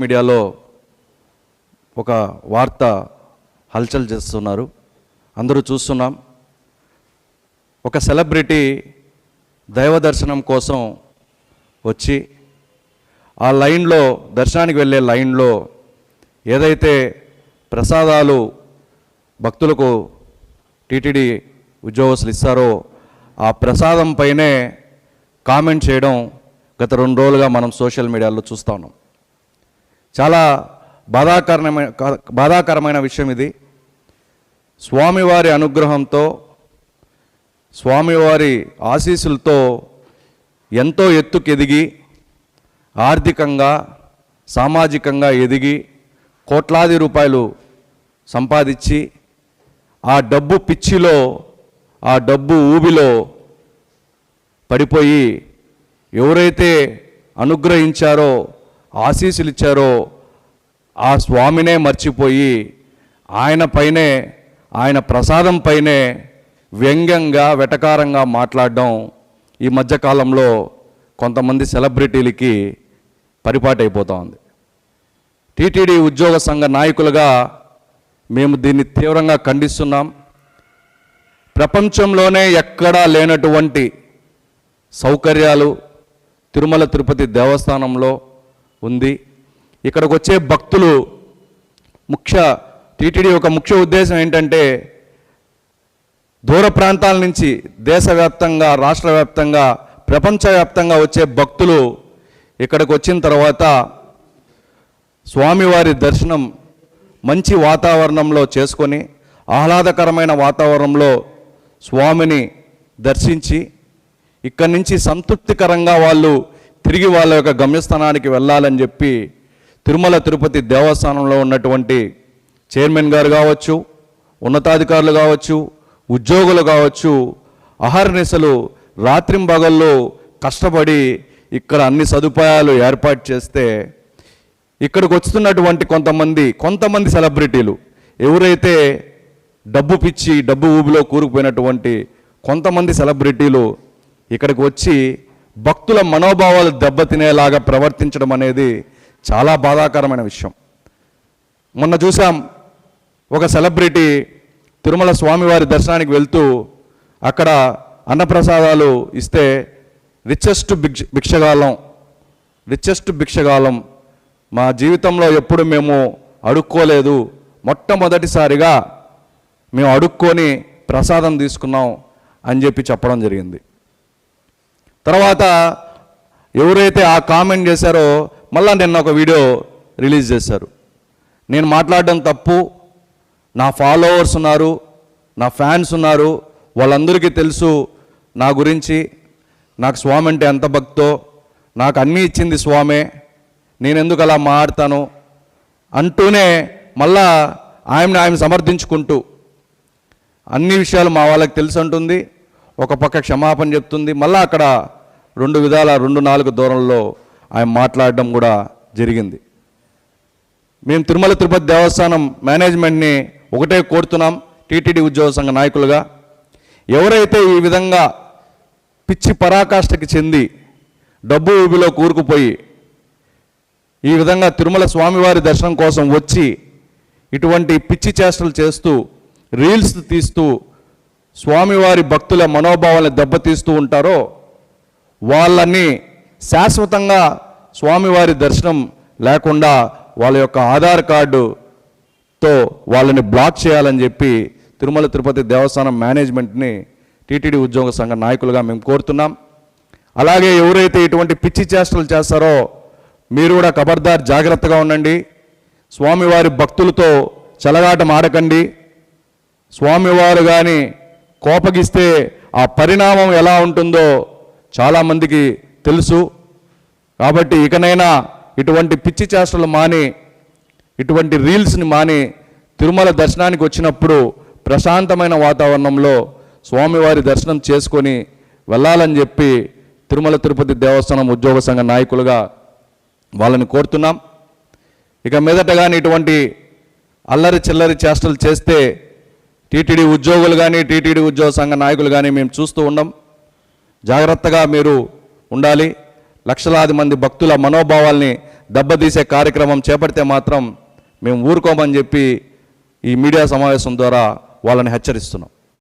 మీడియాలో ఒక వార్త హల్చల్ చేస్తున్నారు. అందరూ చూస్తున్నాం. ఒక సెలబ్రిటీ దైవ దర్శనం కోసం వచ్చి ఆ లైన్లో దర్శనానికి వెళ్ళే లైన్లో ఏదైతే ప్రసాదాలు భక్తులకు టీటీడీ ఉద్యోగస్తులు ఇస్తారో ఆ ప్రసాదం పైనే కామెంట్ చేయడం గత రెండు రోజులుగా మనం సోషల్ మీడియాలో చూస్తూ ఉన్నాం. చాలా బాధాకరమైన బాధాకరమైన విషయం ఇది. స్వామివారి అనుగ్రహంతో స్వామివారి ఆశీస్సులతో ఎంతో ఎత్తుకెదిగి ఆర్థికంగా సామాజికంగా ఎదిగి కోట్లాది రూపాయలు సంపాదించి ఆ డబ్బు పిచ్చిలో ఆ డబ్బు ఊబిలో పడిపోయి ఎవరైతే అనుగ్రహించారో ఆశీస్సులు ఇచ్చారో ఆ స్వామినే మర్చిపోయి ఆయన పైనే ఆయన ప్రసాదం పైనే వ్యంగ్యంగా వెటకారంగా మాట్లాడడం ఈ మధ్యకాలంలో కొంతమంది సెలబ్రిటీలకి పరిపాటైపోతూ ఉంది టీటీడీ ఉద్యోగ సంఘ నాయకులుగా మేము దీన్ని తీవ్రంగా ఖండిస్తున్నాం. ప్రపంచంలోనే ఎక్కడా లేనటువంటి సౌకర్యాలు తిరుమల తిరుపతి దేవస్థానంలో ఉంది. ఇక్కడికి వచ్చే భక్తులు ముఖ్య టీటీడీ యొక్క ముఖ్య ఉద్దేశం ఏంటంటే దూర ప్రాంతాల నుంచి దేశవ్యాప్తంగా రాష్ట్ర వ్యాప్తంగా ప్రపంచవ్యాప్తంగా వచ్చే భక్తులు ఇక్కడికి వచ్చిన తర్వాత స్వామివారి దర్శనం మంచి వాతావరణంలో చేసుకొని ఆహ్లాదకరమైన వాతావరణంలో స్వామిని దర్శించి ఇక్కడి నుంచి సంతృప్తికరంగా వాళ్ళు తిరిగి వాళ్ళ యొక్క గమ్యస్థానానికి వెళ్ళాలని చెప్పి తిరుమల తిరుపతి దేవస్థానంలో ఉన్నటువంటి చైర్మన్ గారు కావచ్చు ఉన్నతాధికారులు కావచ్చు ఉద్యోగులు కావచ్చు అహర్నిశలు రాత్రింబగల్లో కష్టపడి ఇక్కడ అన్ని సదుపాయాలు ఏర్పాటు చేస్తే ఇక్కడికి వస్తున్నటువంటి కొంతమంది కొంతమంది సెలబ్రిటీలు ఎవరైతే డబ్బు పిచ్చి డబ్బు ఊబిలో కూరుకుపోయినటువంటి కొంతమంది సెలబ్రిటీలు ఇక్కడికి వచ్చి భక్తుల మనోభావాలు దెబ్బతినేలాగా ప్రవర్తించడం అనేది చాలా బాధాకరమైన విషయం. మొన్న చూసాం ఒక సెలబ్రిటీ తిరుమల స్వామివారి దర్శనానికి వెళ్తూ అక్కడ అన్నప్రసాదాలు ఇస్తే రిచెస్ట్ భిక్ష భిక్షగాలం రిచెస్ట్ భిక్షగాలం మా జీవితంలో ఎప్పుడు మేము అడుక్కోలేదు. మొట్టమొదటిసారిగా మేము అడుక్కొని ప్రసాదం తీసుకున్నాం అని చెప్పి చెప్పడం జరిగింది. తర్వాత ఎవరైతే ఆ కామెంట్ చేశారో మళ్ళా నిన్న ఒక వీడియో రిలీజ్ చేశారు. నేను మాట్లాడడం తప్పు. నా ఫాలోవర్స్ ఉన్నారు. నా ఫ్యాన్స్ ఉన్నారు. వాళ్ళందరికీ తెలుసు నా గురించి. నాకు స్వామి అంటే ఎంత భక్తో. నాకు అన్నీ ఇచ్చింది స్వామే. నేను ఎందుకు అలా మాడతాను అంటూనే మళ్ళా ఆయన్ని ఆయన సమర్థించుకుంటూ అన్ని విషయాలు మా వాళ్ళకి తెలుసు అంటుంది ఒక పక్క క్షమాపణ చెప్తుంది. మళ్ళీ అక్కడ రెండు విధాల రెండు నాలుగు దూరంలో ఆయన మాట్లాడడం కూడా జరిగింది. మేము తిరుమల తిరుపతి దేవస్థానం మేనేజ్మెంట్ని ఒకటే కోరుతున్నాం టీటీడీ ఉద్యోగ సంఘ నాయకులుగా. ఎవరైతే ఈ విధంగా పిచ్చి పరాకాష్ఠకి చెంది డబ్బు ఊబిలో కూరుకుపోయి ఈ విధంగా తిరుమల స్వామివారి దర్శనం కోసం వచ్చి ఇటువంటి పిచ్చి చేష్టలు చేస్తూ రీల్స్ తీస్తూ స్వామివారి భక్తుల మనోభావాలను దెబ్బతీస్తూ ఉంటారో వాళ్ళని శాశ్వతంగా స్వామివారి దర్శనం లేకుండా వాళ్ళ యొక్క ఆధార్ కార్డుతో వాళ్ళని బ్లాక్ చేయాలని చెప్పి తిరుమల తిరుపతి దేవస్థానం మేనేజ్మెంట్ని టీటీడీ ఉద్యోగ సంఘ నాయకులుగా మేము కోరుతున్నాం. అలాగే ఎవరైతే ఇటువంటి పిచ్చి చేష్టలు చేస్తారో మీరు కూడా ఖబర్దార్ జాగ్రత్తగా ఉండండి. స్వామివారి భక్తులతో చెలగాటం ఆడకండి. స్వామివారు కానీ కోపగిస్తే ఆ పరిణామం ఎలా ఉంటుందో చాలామందికి తెలుసు. కాబట్టి ఇకనైనా ఇటువంటి పిచ్చి చేష్టలు మాని ఇటువంటి రీల్స్ని మాని తిరుమల దర్శనానికి వచ్చినప్పుడు ప్రశాంతమైన వాతావరణంలో స్వామివారి దర్శనం చేసుకొని వెళ్ళాలని చెప్పి తిరుమల తిరుపతి దేవస్థానం ఉద్యోగ సంఘ నాయకులుగా వాళ్ళని కోరుతున్నాం. ఇక మీదట కానీ ఇటువంటి అల్లరి చిల్లరి చేష్టలు చేస్తే టీటీడీ ఉద్యోగులు కానీ టీటీడీ ఉద్యోగ సంఘ నాయకులు కానీ మేము చూస్తూ ఉండం. జాగ్రత్తగా మీరు ఉండాలి. లక్షలాది మంది భక్తుల మనోభావాల్ని దెబ్బతీసే కార్యక్రమం చేపడితే మాత్రం మేము ఊరుకోమని చెప్పి ఈ మీడియా సమావేశం ద్వారా వాళ్ళని హెచ్చరిస్తున్నాం.